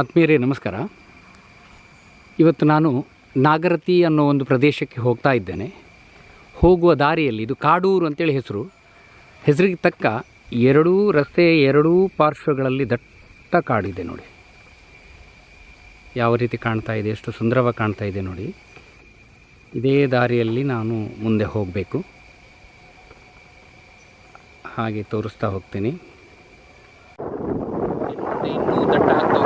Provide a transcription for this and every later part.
ಆತ್ಮೀಯರೇ, ನಮಸ್ಕಾರ. ಇವತ್ತು ನಾನು ನಾಗರತಿ ಅನ್ನೋ ಒಂದು ಪ್ರದೇಶಕ್ಕೆ ಹೋಗ್ತಾ ಇದ್ದೇನೆ. ಹೋಗುವ ದಾರಿಯಲ್ಲಿ, ಇದು ಕಾಡೂರು ಅಂತೇಳಿ ಹೆಸರು. ಹೆಸರಿಗೆ ತಕ್ಕ ಎರಡೂ ರಸ್ತೆಯ ಎರಡೂ ಪಾರ್ಶ್ವಗಳಲ್ಲಿ ದಟ್ಟ ಕಾಡಿದೆ ನೋಡಿ. ಯಾವ ರೀತಿ ಕಾಣ್ತಾ ಇದೆ, ಎಷ್ಟು ಸುಂದರವಾಗಿ ಕಾಣ್ತಾ ಇದೆ ನೋಡಿ. ಇದೇ ದಾರಿಯಲ್ಲಿ ನಾನು ಮುಂದೆ ಹೋಗಬೇಕು. ಹಾಗೆ ತೋರಿಸ್ತಾ ಹೋಗ್ತೀನಿ. ಇನ್ನೂ ದಟ್ಟ ಆಗ್ತಾ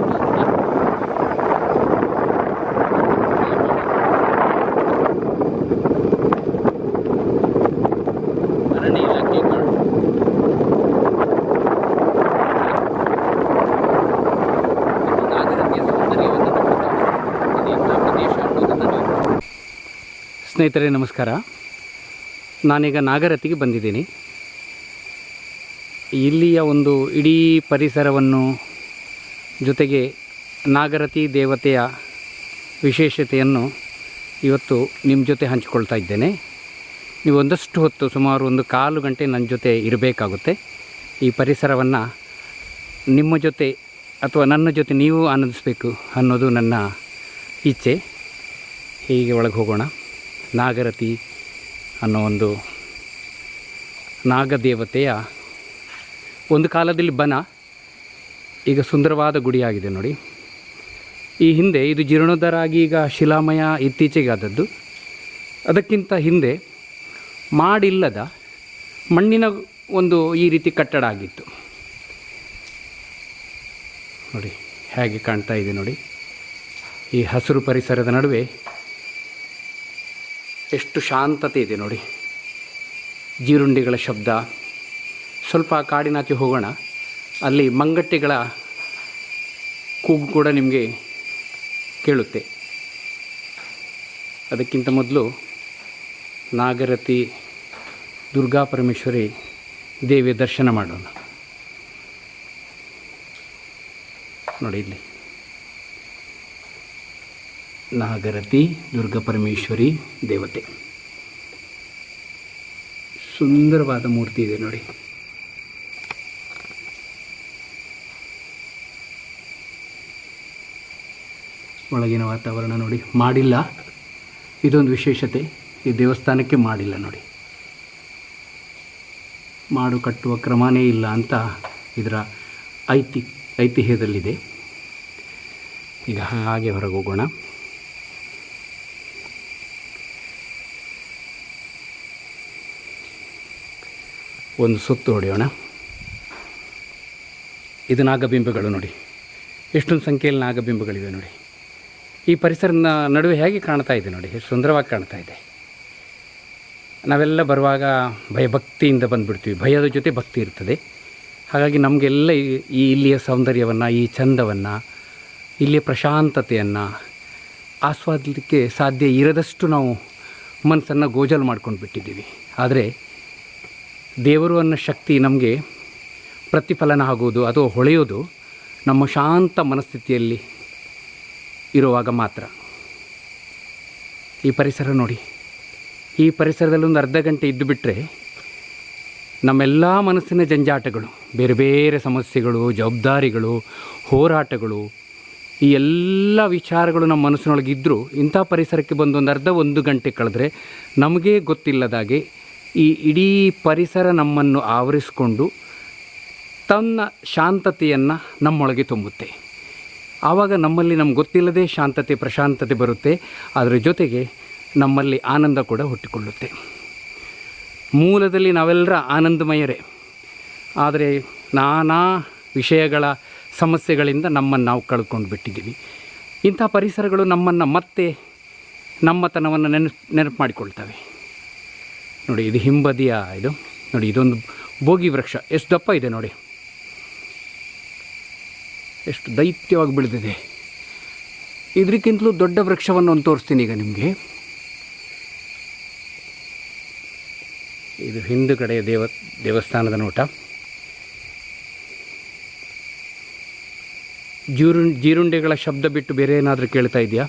ಅರಣ್ಯ ಇಲಾಖೆಗಳು ನಾಗರಿಕ ಸೌಂದರ್ಯವನ್ನು ತೋರಿಸುತ್ತದೆ. ಇದು ಎಂಥ ಪ್ರದೇಶ ಅನ್ನೋದನ್ನು ನೀವು ಸ್ನೇಹಿತರೆ, ನಮಸ್ಕಾರ. ನಾನೀಗ ನಾಗರತಿಗೆ ಬಂದಿದ್ದೀನಿ. ಇಲ್ಲಿಯ ಒಂದು ಇಡೀ ಪರಿಸರವನ್ನು ಜೊತೆಗೆ ನಾಗರತಿ ದೇವತೆಯ ವಿಶೇಷತೆಯನ್ನು ಇವತ್ತು ನಿಮ್ಮ ಜೊತೆ ಹಂಚಿಕೊಳ್ತಾ ಇದ್ದೇನೆ. ನೀವು ಒಂದಷ್ಟು ಹೊತ್ತು, ಸುಮಾರು ಒಂದು ಕಾಲು ಗಂಟೆ ನನ್ನ ಜೊತೆ ಇರಬೇಕಾಗುತ್ತೆ. ಈ ಪರಿಸರವನ್ನು ನಿಮ್ಮ ಜೊತೆ ಅಥವಾ ನನ್ನ ಜೊತೆ ನೀವು ಆನಂದಿಸಬೇಕು ಅನ್ನೋದು ನನ್ನ ಇಚ್ಛೆ. ಹೀಗೆ ಒಳಗೆ ಹೋಗೋಣ. ನಾಗರತಿ ಅನ್ನೋ ಒಂದು ನಾಗದೇವತೆಯ ಒಂದು ಕಾಲದಲ್ಲಿ ಬನ ಈಗ ಸುಂದರವಾದ ಗುಡಿಯಾಗಿದೆ ನೋಡಿ. ಈ ಹಿಂದೆ ಇದು ಜೀರ್ಣೋದ್ಧಾರ ಆಗಿ ಈಗ ಶಿಲಾಮಯ ಇತ್ತೀಚೆಗೆ ಆದದ್ದು ಅದಕ್ಕಿಂತ ಹಿಂದೆ ಮಾಡಿಲ್ಲದ ಮಣ್ಣಿನ ಒಂದು ಈ ರೀತಿ ಕಟ್ಟಡ ಆಗಿತ್ತು. ನೋಡಿ, ಹೇಗೆ ಕಾಣ್ತಾ ಇದೆ ನೋಡಿ. ಈ ಹಸಿರು ಪರಿಸರದ ನಡುವೆ ಎಷ್ಟು ಶಾಂತತೆ ಇದೆ ನೋಡಿ. ಜೀರುಂಡಿಗಳ ಶಬ್ದ. ಸ್ವಲ್ಪ ಕಾಡಿನಾಚೆ ಹೋಗೋಣ. ಅಲ್ಲಿ ಮಂಗಟ್ಟೆಗಳ ಕೂಗು ಕೂಡ ನಿಮಗೆ ಕೇಳುತ್ತೆ. ಅದಕ್ಕಿಂತ ಮೊದಲು ನಾಗರತಿ, ದುರ್ಗಾ ಪರಮೇಶ್ವರಿ ದೇವಿಯ ದರ್ಶನ ಮಾಡೋಣ. ನೋಡಿ ಇಲ್ಲಿ. ನಾಗರತಿ, ದುರ್ಗಾಪರಮೇಶ್ವರಿ ದೇವತೆ. ಸುಂದರವಾದ ಮೂರ್ತಿ ಇದೆ ನೋಡಿ. ಒಳಗಿನ ವಾತಾವರಣ ನೋಡಿ. ಮಾಡಿಲ್ಲ. ಇದೊಂದು ವಿಶೇಷತೆ. ಈ ದೇವಸ್ಥಾನಕ್ಕೆ ಮಾಡಿಲ್ಲ ನೋಡಿ. ಮಾಡು ಕಟ್ಟುವ ಕ್ರಮನೇ ಇಲ್ಲ ಅಂತ ಇದರ ಐತಿ, ಐತಿಹ್ಯದಲ್ಲಿದೆ. ಈಗ ಹಾಗೆ ಹೊರಗೆ ಹೋಗೋಣ ಒಂದು ಸುತ್ತು ಹೊಡೆಯೋಣ. ಇದು ನಾಗಬಿಂಬಗಳು ನೋಡಿ. ಎಷ್ಟೊಂದು ಸಂಖ್ಯೆಯಲ್ಲಿ ನಾಗಬಿಂಬಗಳಿವೆ ನೋಡಿ. ಈ ಪರಿಸರದ ನಡುವೆ ಹೇಗೆ ಕಾಣ್ತಾ ಇದೆ ನೋಡಿ? ಎಷ್ಟು ಸುಂದರವಾಗಿ ಕಾಣ್ತಾ ಇದೆ. ನಾವೆಲ್ಲ ಬರುವಾಗ ಭಯಭಕ್ತಿಯಿಂದ ಬಂದುಬಿಡ್ತೀವಿ. ಭಯದ ಜೊತೆ ಭಕ್ತಿ ಇರ್ತದೆ. ಹಾಗಾಗಿ ನಮಗೆಲ್ಲ ಈ- ಈ ಇಲ್ಲಿಯ ಸೌಂದರ್ಯವನ್ನು, ಈ ಚಂದವನ್ನು, ಇಲ್ಲಿಯ ಪ್ರಶಾಂತತೆಯನ್ನು ಆಸ್ವಾದಲಿಕ್ಕೆ ಸಾಧ್ಯ ಇರದಷ್ಟು ನಾವು ಮನಸ್ಸನ್ನು ಗೋಜಲು ಮಾಡ್ಕೊಂಡು ಬಿಟ್ಟಿದ್ದೀವಿ ಆದರೆ ದೇವರು ಅನ್ನೋ ಶಕ್ತಿ ನಮಗೆ ಪ್ರತಿಫಲನ ಆಗುವುದು ಅಥವಾ ಹೊಳೆಯೋದು ನಮ್ಮ ಶಾಂತ ಮನಸ್ಥಿತಿಯಲ್ಲಿ ಇರುವಾಗ ಮಾತ್ರ. ಈ ಪರಿಸರ ನೋಡಿ. ಈ ಪರಿಸರದಲ್ಲಿ ಒಂದು ಅರ್ಧ ಗಂಟೆ ಇದ್ದು ಬಿಟ್ಟರೆ ನಮ್ಮೆಲ್ಲ ಮನಸ್ಸಿನ ಜಂಜಾಟಗಳು, ಬೇರೆ ಬೇರೆ ಸಮಸ್ಯೆಗಳು, ಜವಾಬ್ದಾರಿಗಳು, ಹೋರಾಟಗಳು, ಈ ಎಲ್ಲ ವಿಚಾರಗಳು ನಮ್ಮ ಮನಸ್ಸಿನೊಳಗಿದ್ದರೂ ಇಂಥ ಪರಿಸರಕ್ಕೆ ಬಂದು ಒಂದು ಅರ್ಧ ಒಂದು ಗಂಟೆ ಕಳೆದ್ರೆ ನಮಗೇ ಗೊತ್ತಿಲ್ಲದಾಗೆ ಈ ಇಡೀ ಪರಿಸರ ನಮ್ಮನ್ನು ಆವರಿಸಿಕೊಂಡು ತನ್ನ ಶಾಂತತೆಯನ್ನು ನಮ್ಮೊಳಗೆ ತುಂಬುತ್ತೆ. ಆವಾಗ ನಮ್ಮಲ್ಲಿ ನಮ್ಗೆ ಗೊತ್ತಿಲ್ಲದೆ ಶಾಂತತೆ, ಪ್ರಶಾಂತತೆ ಬರುತ್ತೆ. ಅದರ ಜೊತೆಗೆ ನಮ್ಮಲ್ಲಿ ಆನಂದ ಕೂಡ ಹುಟ್ಟಿಕೊಳ್ಳುತ್ತೆ. ಮೂಲದಲ್ಲಿ ನಾವೆಲ್ಲರ ಆನಂದಮಯರೇ. ಆದರೆ ನಾನಾ ವಿಷಯಗಳ ಸಮಸ್ಯೆಗಳಿಂದ ನಮ್ಮನ್ನು ನಾವು ಕಳ್ಕೊಂಡು ಬಿಟ್ಟಿದ್ದೀವಿ. ಇಂಥ ಪರಿಸರಗಳು ನಮ್ಮನ್ನು ಮತ್ತೆ ನಮ್ಮತನವನ್ನು ನೆನಪು ನೆನಪು ಮಾಡಿಕೊಳ್ತವೆ. ನೋಡಿ, ಇದು ಹಿಂಬದಿಯ ಇದು. ನೋಡಿ, ಇದೊಂದು ಭೋಗಿ ವೃಕ್ಷ. ಎಷ್ಟು ದಪ್ಪ ಇದೆ ನೋಡಿ. ಎಷ್ಟು ದೈತ್ಯವಾಗಿ ಬೆಳೆದಿದೆ. ಇದಕ್ಕಿಂತಲೂ ದೊಡ್ಡ ವೃಕ್ಷವನ್ನು ಒಂದು ತೋರಿಸ್ತೀನಿ ಈಗ ನಿಮಗೆ. ಇದು ಹಿಂದುಗಡೆ ದೇವ, ದೇವಸ್ಥಾನದ ನೋಟ. ಜೀರು ಜೀರುಂಡೆಗಳ ಶಬ್ದ ಬಿಟ್ಟು ಬೇರೆ ಏನಾದರೂ ಕೇಳ್ತಾ ಇದೆಯಾ?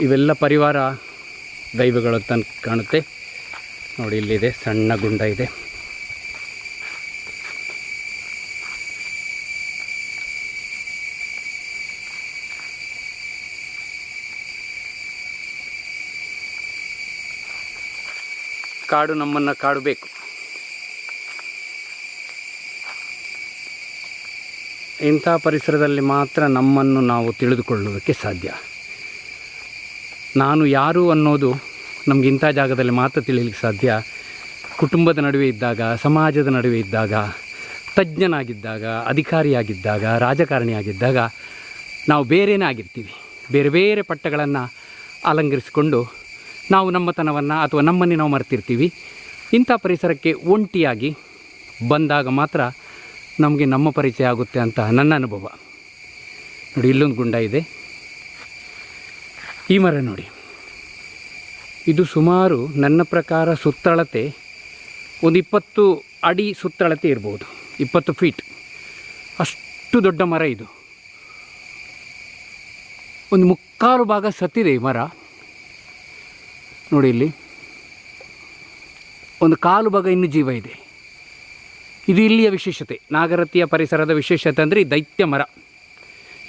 ಇವೆಲ್ಲ ಪರಿವಾರ ದೈವಗಳು ಅಂತ ಕಾಣುತ್ತೆ. ನೋಡಿ, ಇಲ್ಲಿದೆ, ಸಣ್ಣ ಗುಂಡ ಇದೆ. ಕಾಡು ನಮ್ಮನ್ನು ಕಾಡಬೇಕು. ಇಂಥ ಪರಿಸರದಲ್ಲಿ ಮಾತ್ರ ನಮ್ಮನ್ನು ನಾವು ತಿಳಿದುಕೊಳ್ಳೋದಕ್ಕೆ ಸಾಧ್ಯ. ನಾನು ಯಾರು ಅನ್ನೋದು ನಮ್ಗೆ ಇಂಥ ಜಾಗದಲ್ಲಿ ಮಾತ್ರ ತಿಳಿಯಲಿಕ್ಕೆ ಸಾಧ್ಯ. ಕುಟುಂಬದ ನಡುವೆ ಇದ್ದಾಗ, ಸಮಾಜದ ನಡುವೆ ಇದ್ದಾಗ, ತಜ್ಞನಾಗಿದ್ದಾಗ, ಅಧಿಕಾರಿಯಾಗಿದ್ದಾಗ, ರಾಜಕಾರಣಿಯಾಗಿದ್ದಾಗ ನಾವು ಬೇರೆನೇ ಆಗಿರ್ತೀವಿ. ಬೇರೆ ಬೇರೆ ಪಟ್ಟಗಳನ್ನು ಅಲಂಕರಿಸಿಕೊಂಡು ನಾವು ನಮ್ಮತನವನ್ನು ಅಥವಾ ನಮ್ಮನ್ನೇ ನಾವು ಮರೆತಿರ್ತೀವಿ. ಇಂಥ ಪರಿಸರಕ್ಕೆ ಒಂಟಿಯಾಗಿ ಬಂದಾಗ ಮಾತ್ರ ನಮಗೆ ನಮ್ಮ ಪರಿಚಯ ಆಗುತ್ತೆ ಅಂತ ನನ್ನ ಅನುಭವ. ನೋಡಿ, ಇಲ್ಲೊಂದು ಗುಂಡ ಇದೆ. ಈ ಮರ ನೋಡಿ. ಇದು ಸುಮಾರು ನನ್ನ ಪ್ರಕಾರ ಸುತ್ತಳತೆ ಒಂದು ಇಪ್ಪತ್ತು ಅಡಿ ಸುತ್ತಳತೆ ಇರ್ಬೋದು. ಇಪ್ಪತ್ತು ಫೀಟ್ ಅಷ್ಟು ದೊಡ್ಡ ಮರ ಇದು. ಒಂದು ಮುಕ್ಕಾಲು ಭಾಗ ಸತ್ತಿದೆ ಈ ಮರ. ನೋಡಿ ಇಲ್ಲಿ. ಒಂದು ಕಾಲು ಭಾಗ ಇನ್ನೂ ಜೀವ ಇದೆ. ಇದು ಇಲ್ಲಿಯ ವಿಶೇಷತೆ. ನಾಗರತಿಯ ಪರಿಸರದ ವಿಶೇಷತೆ ಅಂದರೆ ಈ ದೈತ್ಯ ಮರ.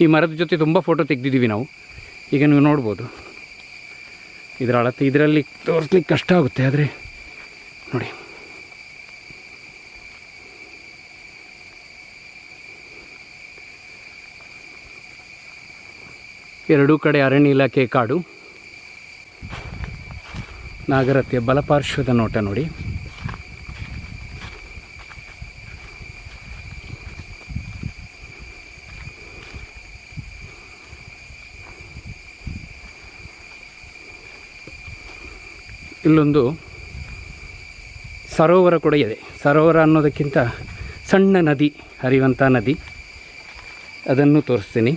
ಈ ಮರದ ಜೊತೆ ತುಂಬ ಫೋಟೋ ತೆಗೆದಿದ್ದೀವಿ ನಾವು. ಈಗ ನೀವು ನೋಡ್ಬೋದು. ಇದರ ಅಳತೆ, ಇದರಲ್ಲಿ ತೋರಿಸ್ಲಿಕ್ಕೆ ಕಷ್ಟ ಆಗುತ್ತೆ, ಆದರೆ ನೋಡಿ. ಎರಡೂ ಕಡೆ ಅರಣ್ಯ ಇಲಾಖೆ ಕಾಡು. ನಾಗರತ್ಯ ಬಲಪಾರ್ಶ್ವದ ನೋಟ ನೋಡಿ. ಇಲ್ಲೊಂದು ಸರೋವರ ಕೂಡ ಇದೆ. ಸರೋವರ ಅನ್ನೋದಕ್ಕಿಂತ ಸಣ್ಣ ನದಿ ಹರಿಯುವಂಥ ನದಿ. ಅದನ್ನು ತೋರಿಸ್ತೀನಿ.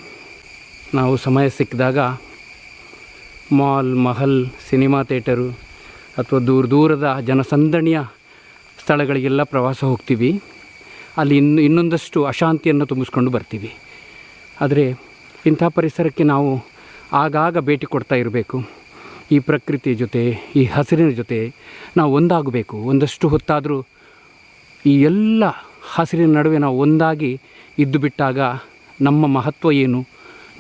ನಾವು ಸಮಯ ಸಿಕ್ಕಿದಾಗ ಮಾಲ್, ಮಹಲ್, ಸಿನಿಮಾ ಥಿಯೇಟರು ಅಥವಾ ದೂರ ದೂರದ ಜನಸಂದಣಿಯ ಸ್ಥಳಗಳಿಗೆಲ್ಲ ಪ್ರವಾಸ ಹೋಗ್ತೀವಿ. ಅಲ್ಲಿ ಇನ್ನು ಇನ್ನೊಂದಷ್ಟು ಅಶಾಂತಿಯನ್ನು ತುಂಬಿಸ್ಕೊಂಡು ಬರ್ತೀವಿ. ಆದರೆ ಇಂಥ ಪರಿಸರಕ್ಕೆ ನಾವು ಆಗಾಗ ಭೇಟಿ ಕೊಡ್ತಾ ಇರಬೇಕು. ಈ ಪ್ರಕೃತಿ ಜೊತೆ, ಈ ಹಸಿರಿನ ಜೊತೆ ನಾವು ಒಂದಾಗಬೇಕು. ಒಂದಷ್ಟು ಹೊತ್ತಾದರೂ ಈ ಎಲ್ಲ ಹಸಿರಿನ ನಡುವೆ ನಾವು ಒಂದಾಗಿ ಇದ್ದು ಬಿಟ್ಟಾಗ ನಮ್ಮ ಮಹತ್ವ ಏನು?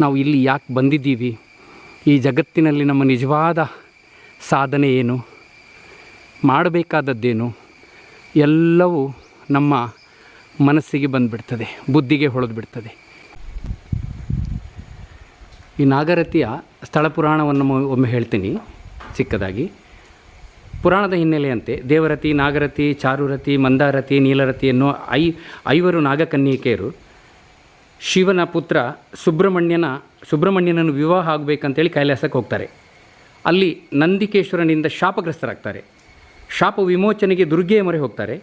ನಾವು ಇಲ್ಲಿ ಯಾಕೆ ಬಂದಿದ್ದೀವಿ? ಈ ಜಗತ್ತಿನಲ್ಲಿ ನಮ್ಮ ನಿಜವಾದ ಸಾಧನೆ ಏನು? ಮಾಡಬೇಕಾದದ್ದೇನು? ಎಲ್ಲವೂ ನಮ್ಮ ಮನಸ್ಸಿಗೆ ಬಂದುಬಿಡ್ತದೆ, ಬುದ್ಧಿಗೆ ಹೊಳೆದು ಬಿಡ್ತದೆ ಈ ನಾಗರತಿಯ ಸ್ಥಳ ಪುರಾಣವನ್ನು ಒಮ್ಮೆ ಹೇಳ್ತೀನಿ, ಚಿಕ್ಕದಾಗಿ. ಪುರಾಣದ ಹಿನ್ನೆಲೆಯಂತೆ ದೇವರತಿ, ನಾಗರತಿ, ಚಾರುರತಿ, ಮಂದಾರತಿ, ನೀಲರತಿ ಎನ್ನುವ ಐ ಐವರು ನಾಗಕನ್ಯಕೆಯರು ಶಿವನ ಪುತ್ರ ಸುಬ್ರಹ್ಮಣ್ಯನ ಸುಬ್ರಹ್ಮಣ್ಯನನ್ನು ವಿವಾಹ ಆಗಬೇಕಂತೇಳಿ ಕೈಲಾಸಕ್ಕೆ ಹೋಗ್ತಾರೆ. ಅಲ್ಲಿ ನಂದಿಕೇಶ್ವರನಿಂದ ಶಾಪಗ್ರಸ್ತರಾಗ್ತಾರೆ. ಶಾಪ ವಿಮೋಚನೆಗೆ ದುರ್ಗೆಯ ಮೊರೆ ಹೋಗ್ತಾರೆ.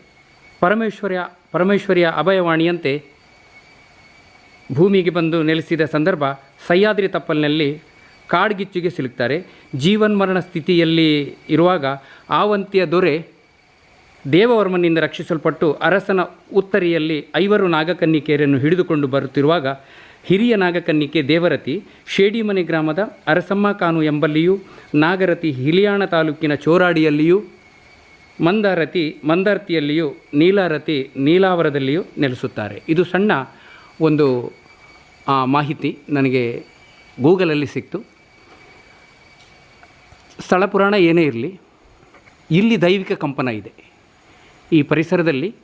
ಪರಮೇಶ್ವರ್ಯ ಪರಮೇಶ್ವರಿಯ ಅಭಯವಾಣಿಯಂತೆ ಭೂಮಿಗೆ ಬಂದು ನೆಲೆಸಿದ ಸಂದರ್ಭ ಸಹ್ಯಾದ್ರಿ ತಪ್ಪಲಿನಲ್ಲಿ ಕಾಡ್ಗಿಚ್ಚಿಗೆ ಸಿಲುಕ್ತಾರೆ. ಜೀವನ್ಮರಣ ಸ್ಥಿತಿಯಲ್ಲಿ ಇರುವಾಗ ಆವಂತಿಯ ದೊರೆ ದೇವವರ್ಮನಿಂದ ರಕ್ಷಿಸಲ್ಪಟ್ಟು ಅರಸನ ಉತ್ತರಿಯಲ್ಲಿ ಐವರು ನಾಗಕನ್ನಿಕೆಯರನ್ನು ಹಿಡಿದುಕೊಂಡು ಬರುತ್ತಿರುವಾಗ ಹಿರಿಯ ನಾಗಕನ್ನಿಕೆ ದೇವರತಿ, ಶೇಡಿಮನೆ ಗ್ರಾಮದ ಅರಸಮ್ಮ ಕಾನು ಎಂಬಲ್ಲಿಯೂ, ನಾಗರತಿ ಹಿಲಿಯಾಣ ತಾಲೂಕಿನ ಚೋರಾಡಿಯಲ್ಲಿಯೂ, ಮಂದಾರತಿ ಮಂದಾರತಿಯಲ್ಲಿಯೂ, ನೀಲಾರತಿ ನೀಲಾವರದಲ್ಲಿಯೂ ನೆಲೆಸುತ್ತಾರೆ. ಇದು ಸಣ್ಣ ಒಂದು ಮಾಹಿತಿ ನನಗೆ ಗೂಗಲಲ್ಲಿ ಸಿಕ್ತು. ಸ್ಥಳ ಪುರಾಣ ಏನೇ ಇರಲಿ, ಇಲ್ಲಿ ದೈವಿಕ ಕಂಪನ ಇದೆ. ಈ ಪರಿಸರದಲ್ಲಿ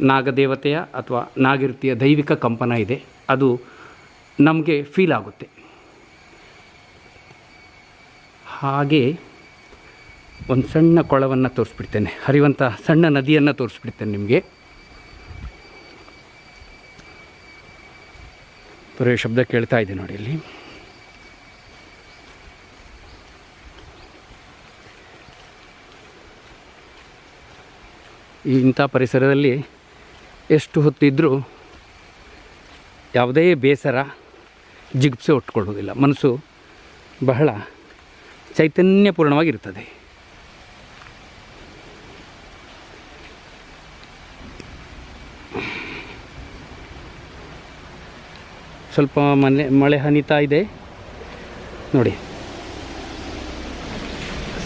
ನಾಗದೇವತೆಯ ಅಥವಾ ನಾಗಿರ್ತಿಯ ದೈವಿಕ ಕಂಪನ ಇದೆ. ಅದು ನಮಗೆ ಫೀಲ್ ಆಗುತ್ತೆ. ಹಾಗೆ ಒಂದು ಸಣ್ಣ ಕೊಳವನ್ನು ತೋರಿಸ್ಬಿಡ್ತೇನೆ. ಹರಿಯುವಂಥ ಸಣ್ಣ ನದಿಯನ್ನು ತೋರಿಸ್ಬಿಡ್ತೇನೆ ನಿಮಗೆ. ಬರೀ ಶಬ್ದ ಕೇಳ್ತಾ ಇದೆ ನೋಡಿ ಇಲ್ಲಿ. ಇಂಥ ಪರಿಸರದಲ್ಲಿ ಎಷ್ಟು ಹೊತ್ತಿದ್ದರೂ ಯಾವುದೇ ಬೇಸರ ಜಿಗುಪ್ಸೆ ಉಟ್ಕೊಳ್ಳೋದಿಲ್ಲ ಮನಸ್ಸು ಬಹಳ ಚೈತನ್ಯಪೂರ್ಣವಾಗಿರ್ತದೆ. ಸ್ವಲ್ಪ ಮನೆ, ಮಳೆ ಹನಿತಾ ಇದೆ. ನೋಡಿ.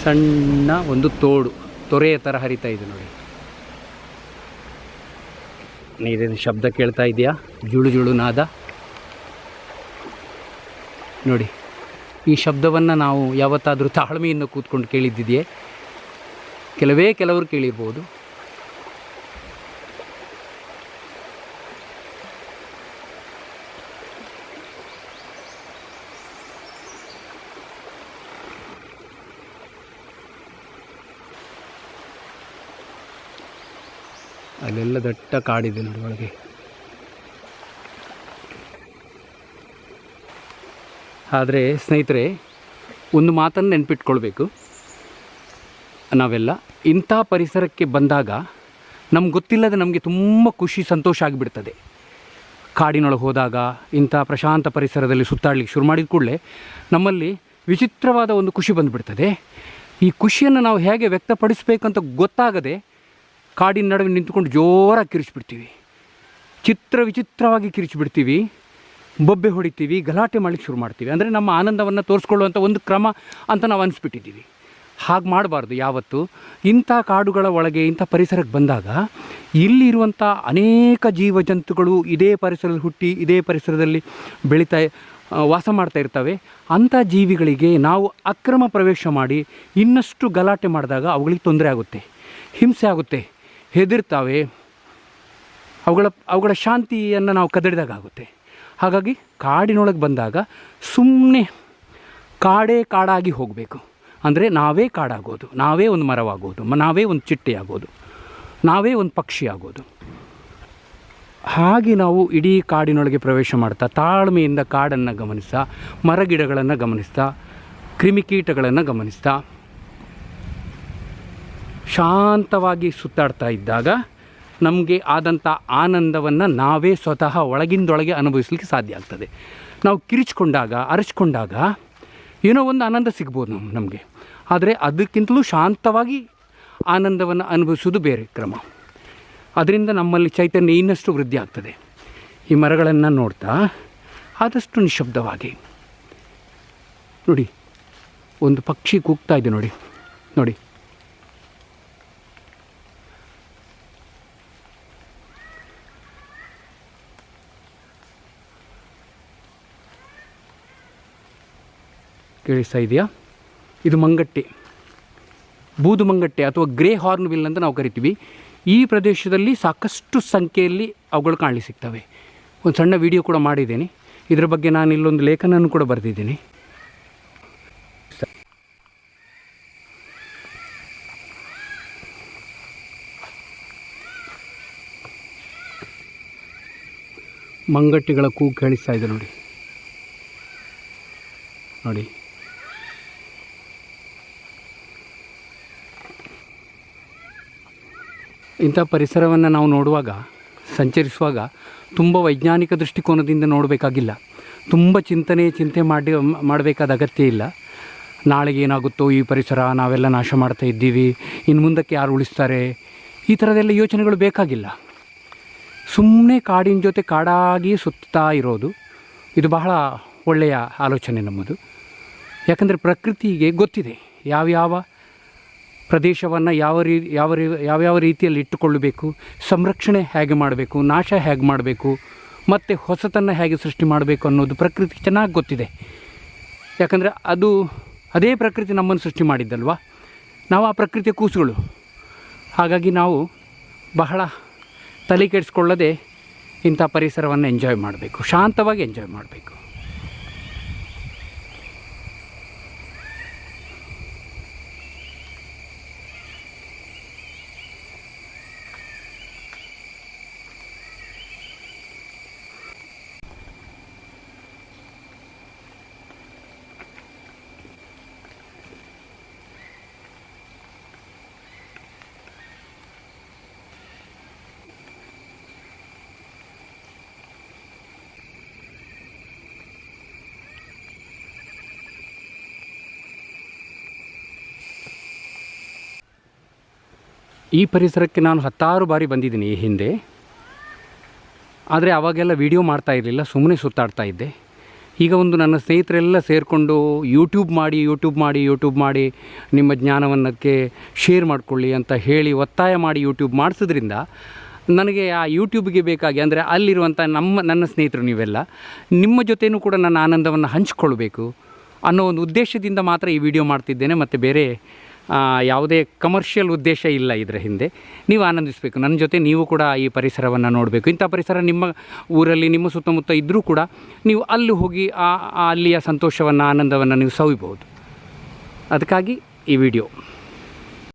ಸಣ್ಣ ಒಂದು ತೋಡು, ತೊರೆಯ ಥರ ಹರಿತಾ ಇದೆ ನೋಡಿ. ನೀರಿನ ಶಬ್ದ ಕೇಳ್ತಾ ಇದೆಯಾ ಜುಳು ಜುಳು ನಾದ. ನೋಡಿ, ಈ ಶಬ್ದವನ್ನು ನಾವು ಯಾವತ್ತಾದರೂ ತಾಳ್ಮೆಯನ್ನು ಕೂತ್ಕೊಂಡು ಕೇಳಿದ್ದಿದೆಯೇ? ಕೆಲವೇ ಕೆಲವರು ಕೇಳಿರ್ಬೋದು. ಅಲ್ಲೆಲ್ಲ ದಟ್ಟ ಕಾಡಿದೆ ನೋಡಿ ಒಳಗೆ. ಆದರೆ ಸ್ನೇಹಿತರೆ, ಒಂದು ಮಾತನ್ನು ನೆನ್ಪಿಟ್ಕೊಳ್ಬೇಕು. ನಾವೆಲ್ಲ ಇಂಥ ಪರಿಸರಕ್ಕೆ ಬಂದಾಗ ನಮ್ಗೆ ಗೊತ್ತಿಲ್ಲದೆ ನಮಗೆ ತುಂಬ ಖುಷಿ, ಸಂತೋಷ ಆಗಿಬಿಡ್ತದೆ. ಕಾಡಿನೊಳಗೆ ಹೋದಾಗ ಇಂಥ ಪ್ರಶಾಂತ ಪರಿಸರದಲ್ಲಿ ಸುತ್ತಾಡಲಿಕ್ಕೆ ಶುರು ಮಾಡಿದ ಕೂಡಲೇ ನಮ್ಮಲ್ಲಿ ವಿಚಿತ್ರವಾದ ಒಂದು ಖುಷಿ ಬಂದುಬಿಡ್ತದೆ. ಈ ಖುಷಿಯನ್ನು ನಾವು ಹೇಗೆ ವ್ಯಕ್ತಪಡಿಸಬೇಕಂತ ಗೊತ್ತಾಗದೆ ಕಾಡಿನ ನಡುವೆ ನಿಂತ್ಕೊಂಡು ಜೋರಾಗಿ ಕಿರಿಚಿಬಿಡ್ತೀವಿ. ಚಿತ್ರ ವಿಚಿತ್ರವಾಗಿ ಕಿರಿಚಿಬಿಡ್ತೀವಿ. ಬೊಬ್ಬೆ ಹೊಡಿತೀವಿ, ಗಲಾಟೆ ಮಾಡಲಿಕ್ಕೆ ಶುರು ಮಾಡ್ತೀವಿ. ಅಂದರೆ ನಮ್ಮ ಆನಂದವನ್ನು ತೋರಿಸ್ಕೊಳ್ಳುವಂಥ ಒಂದು ಕ್ರಮ ಅಂತ ನಾವು ಅನಿಸ್ಬಿಟ್ಟಿದ್ದೀವಿ. ಹಾಗೆ ಮಾಡಬಾರ್ದು ಯಾವತ್ತು. ಇಂಥ ಕಾಡುಗಳ ಒಳಗೆ, ಇಂಥ ಪರಿಸರಕ್ಕೆ ಬಂದಾಗ ಇಲ್ಲಿರುವಂಥ ಅನೇಕ ಜೀವಜಂತುಗಳು ಇದೇ ಪರಿಸರದಲ್ಲಿ ಹುಟ್ಟಿ, ಇದೇ ಪರಿಸರದಲ್ಲಿ ಬೆಳೀತಾ ವಾಸ ಮಾಡ್ತಾ ಇರ್ತವೆ. ಅಂಥ ಜೀವಿಗಳಿಗೆ ನಾವು ಅಕ್ರಮ ಪ್ರವೇಶ ಮಾಡಿ ಇನ್ನಷ್ಟು ಗಲಾಟೆ ಮಾಡಿದಾಗ ಅವುಗಳಿಗೆ ತೊಂದರೆ ಆಗುತ್ತೆ. ಹಿಂಸೆ ಆಗುತ್ತೆ. ಹೆದರ್ತಾವೆ, ಅವುಗಳ ಅವುಗಳ ಶಾಂತಿಯನ್ನು ನಾವು ಕದಡಿದಾಗ ಆಗುತ್ತೆ. ಹಾಗಾಗಿ ಕಾಡಿನೊಳಗೆ ಬಂದಾಗ ಸುಮ್ಮನೆ ಕಾಡೇ ಕಾಡಾಗಿ ಹೋಗಬೇಕು. ಅಂದರೆ ನಾವೇ ಕಾಡಾಗೋದು, ನಾವೇ ಒಂದು ಮರವಾಗೋದು ನಾವೇ ಒಂದು ಚಿಟ್ಟೆ ಆಗೋದು ನಾವೇ ಒಂದು ಪಕ್ಷಿ ಆಗೋದು ಹಾಗೆ ನಾವು ಇಡೀ ಕಾಡಿನೊಳಗೆ ಪ್ರವೇಶ ಮಾಡ್ತಾ, ತಾಳ್ಮೆಯಿಂದ ಕಾಡನ್ನು ಗಮನಿಸ್ತಾ, ಮರಗಿಡಗಳನ್ನು ಗಮನಿಸ್ತಾ, ಕ್ರಿಮಿಕೀಟಗಳನ್ನು ಗಮನಿಸ್ತಾ ಶಾಂತವಾಗಿ ಸುತ್ತಾಡ್ತಾ ಇದ್ದಾಗ ನಮಗೆ ಆದಂಥ ಆನಂದವನ್ನು ನಾವೇ ಸ್ವತಃ ಒಳಗಿಂದೊಳಗೆ ಅನುಭವಿಸಲಿಕ್ಕೆ ಸಾಧ್ಯ ಆಗ್ತದೆ. ನಾವು ಕಿರಿಚ್ಕೊಂಡಾಗ, ಅರಚ್ಕೊಂಡಾಗ ಏನೋ ಒಂದು ಆನಂದ ಸಿಗ್ಬೋದು ನಮ್ಮ ನಮಗೆ. ಆದರೆ ಅದಕ್ಕಿಂತಲೂ ಶಾಂತವಾಗಿ ಆನಂದವನ್ನು ಅನುಭವಿಸೋದು ಬೇರೆ ಕ್ರಮ. ಅದರಿಂದ ನಮ್ಮಲ್ಲಿ ಚೈತನ್ಯ ಇನ್ನಷ್ಟು ವೃದ್ಧಿ ಆಗ್ತದೆ. ಈ ಮರಗಳನ್ನು ನೋಡ್ತಾ ಆದಷ್ಟು ನಿಶಬ್ದವಾಗಿ ನೋಡಿ, ಒಂದು ಪಕ್ಷಿ ಕೂಗ್ತಾ ಇದೆ ನೋಡಿ ನೋಡಿ. ಕೇಳಿಸ್ತಾ ಇದೆಯಾ? ಇದು ಮಂಗಟ್ಟೆ. ಬೂದು ಮಂಗಟ್ಟೆ ಅಥವಾ ಗ್ರೇ ಹಾರ್ನ್ ವಿಲ್ ಅಂತ ನಾವು ಕರಿತೀವಿ. ಈ ಪ್ರದೇಶದಲ್ಲಿ ಸಾಕಷ್ಟು ಸಂಖ್ಯೆಯಲ್ಲಿ ಅವುಗಳು ಕಾಣಲಿ ಸಿಗ್ತವೆ. ಒಂದು ಸಣ್ಣ ವಿಡಿಯೋ ಕೂಡ ಮಾಡಿದ್ದೇನೆ. ಇದರ ಬಗ್ಗೆ ನಾನು ಇಲ್ಲೊಂದು ಲೇಖನವನ್ನು ಕೂಡ ಬರೆದಿದ್ದೀನಿ. ಮಂಗಟ್ಟಿಗಳ ಕೂಗು ಕೇಳಿಸ್ತಾ ಇದೆ ನೋಡಿ. ನೋಡಿ. ಇಂಥ ಪರಿಸರವನ್ನು ನಾವು ನೋಡುವಾಗ, ಸಂಚರಿಸುವಾಗ ತುಂಬ ವೈಜ್ಞಾನಿಕ ದೃಷ್ಟಿಕೋನದಿಂದ ನೋಡಬೇಕಾಗಿಲ್ಲ. ತುಂಬ ಚಿಂತನೆ, ಚಿಂತೆ ಮಾಡಿ, ಮಾಡಬೇಕಾದ ಅಗತ್ಯ ಇಲ್ಲ. ನಾಳೆಗೆ ಏನಾಗುತ್ತೋ ಈ ಪರಿಸರ, ನಾವೆಲ್ಲ ನಾಶ ಮಾಡ್ತಾ ಇದ್ದೀವಿ, ಇನ್ನು ಮುಂದಕ್ಕೆ ಯಾರು ಉಳಿಸ್ತಾರೆ? ಈ ಥರದೆಲ್ಲ ಯೋಚನೆಗಳು ಬೇಕಾಗಿಲ್ಲ. ಸುಮ್ಮನೆ ಕಾಡಿನ ಜೊತೆ ಕಾಡಾಗಿ ಸುತ್ತಾ ಇರೋದು, ಇದು ಬಹಳ ಒಳ್ಳೆಯ ಆಲೋಚನೆ ನಮ್ಮದು. ಯಾಕಂದರೆ ಪ್ರಕೃತಿಗೆ ಗೊತ್ತಿದೆ, ಯಾವ್ಯಾವ ಪ್ರದೇಶವನ್ನು ಯಾವ ರೀ ಯಾವ ರೀ ಯಾವ್ಯಾವ ರೀತಿಯಲ್ಲಿ ಇಟ್ಟುಕೊಳ್ಳಬೇಕು, ಸಂರಕ್ಷಣೆ ಹೇಗೆ ಮಾಡಬೇಕು, ನಾಶ ಹೇಗೆ ಮಾಡಬೇಕು, ಮತ್ತು ಹೊಸತನ್ನು ಹೇಗೆ ಸೃಷ್ಟಿ ಮಾಡಬೇಕು ಅನ್ನೋದು ಪ್ರಕೃತಿ ಚೆನ್ನಾಗಿ ಗೊತ್ತಿದೆ. ಯಾಕಂದರೆ ಅದು, ಅದೇ ಪ್ರಕೃತಿ ನಮ್ಮನ್ನು ಸೃಷ್ಟಿ ಮಾಡಿದ್ದಲ್ವ? ನಾವು ಆ ಪ್ರಕೃತಿಯ ಕೂಸುಗಳು. ಹಾಗಾಗಿ ನಾವು ಬಹಳ ತಲೆ ಕೆಡಿಸ್ಕೊಳ್ಳದೆ ಇಂಥ ಪರಿಸರವನ್ನು ಎಂಜಾಯ್ ಮಾಡಬೇಕು, ಶಾಂತವಾಗಿ ಎಂಜಾಯ್ ಮಾಡಬೇಕು. ಈ ಪರಿಸರಕ್ಕೆ ನಾನು ಹತ್ತಾರು ಬಾರಿ ಬಂದಿದ್ದೀನಿ ಈ ಹಿಂದೆ. ಆದರೆ ಅವಾಗೆಲ್ಲ ವಿಡಿಯೋ ಮಾಡ್ತಾ ಇರಲಿಲ್ಲ ಸುಮ್ಮನೆ ಸುತ್ತಾಡ್ತಾ ಇದ್ದೆ. ಈಗ ಒಂದು ನನ್ನ ಸ್ನೇಹಿತರೆಲ್ಲ ಸೇರಿಕೊಂಡು ಯೂಟ್ಯೂಬ್ ಮಾಡಿ ಯೂಟ್ಯೂಬ್ ಮಾಡಿ ಯೂಟ್ಯೂಬ್ ಮಾಡಿ ನಿಮ್ಮ ಜ್ಞಾನವನ್ನಕ್ಕೆ ಶೇರ್ ಮಾಡಿಕೊಳ್ಳಿ ಅಂತ ಹೇಳಿ ಒತ್ತಾಯ ಮಾಡಿ ಯೂಟ್ಯೂಬ್ ಮಾಡಿಸೋದ್ರಿಂದ ನನಗೆ ಆ ಯೂಟ್ಯೂಬ್ಗೆ ಬೇಕಾಗಿ, ಅಂದರೆ ಅಲ್ಲಿರುವಂಥ ನಮ್ಮ, ನನ್ನ ಸ್ನೇಹಿತರು ನೀವೆಲ್ಲ, ನಿಮ್ಮ ಜೊತೆಯೂ ಕೂಡ ನನ್ನ ಆನಂದವನ್ನು ಹಂಚಿಕೊಳ್ಬೇಕು ಅನ್ನೋ ಒಂದು ಉದ್ದೇಶದಿಂದ ಮಾತ್ರ ಈ ವಿಡಿಯೋ ಮಾಡ್ತಿದ್ದೇನೆ. ಮತ್ತು ಬೇರೆ ಯಾವುದೇ ಕಮರ್ಷಿಯಲ್ ಉದ್ದೇಶ ಇಲ್ಲ ಇದರ ಹಿಂದೆ. ನೀವು ಆನಂದಿಸಬೇಕು. ನನ್ನ ಜೊತೆ ನೀವು ಕೂಡ ಈ ಪರಿಸರವನ್ನು ನೋಡಬೇಕು. ಇಂಥ ಪರಿಸರ ನಿಮ್ಮ ಊರಲ್ಲಿ, ನಿಮ್ಮ ಸುತ್ತಮುತ್ತ ಇದ್ದರೂ ಕೂಡ ನೀವು ಅಲ್ಲಿ ಹೋಗಿ ಆ ಅಲ್ಲಿಯ ಸಂತೋಷವನ್ನು, ಆನಂದವನ್ನು ನೀವು ಸವಿಬಹುದು. ಅದಕ್ಕಾಗಿ ಈ ವಿಡಿಯೋ.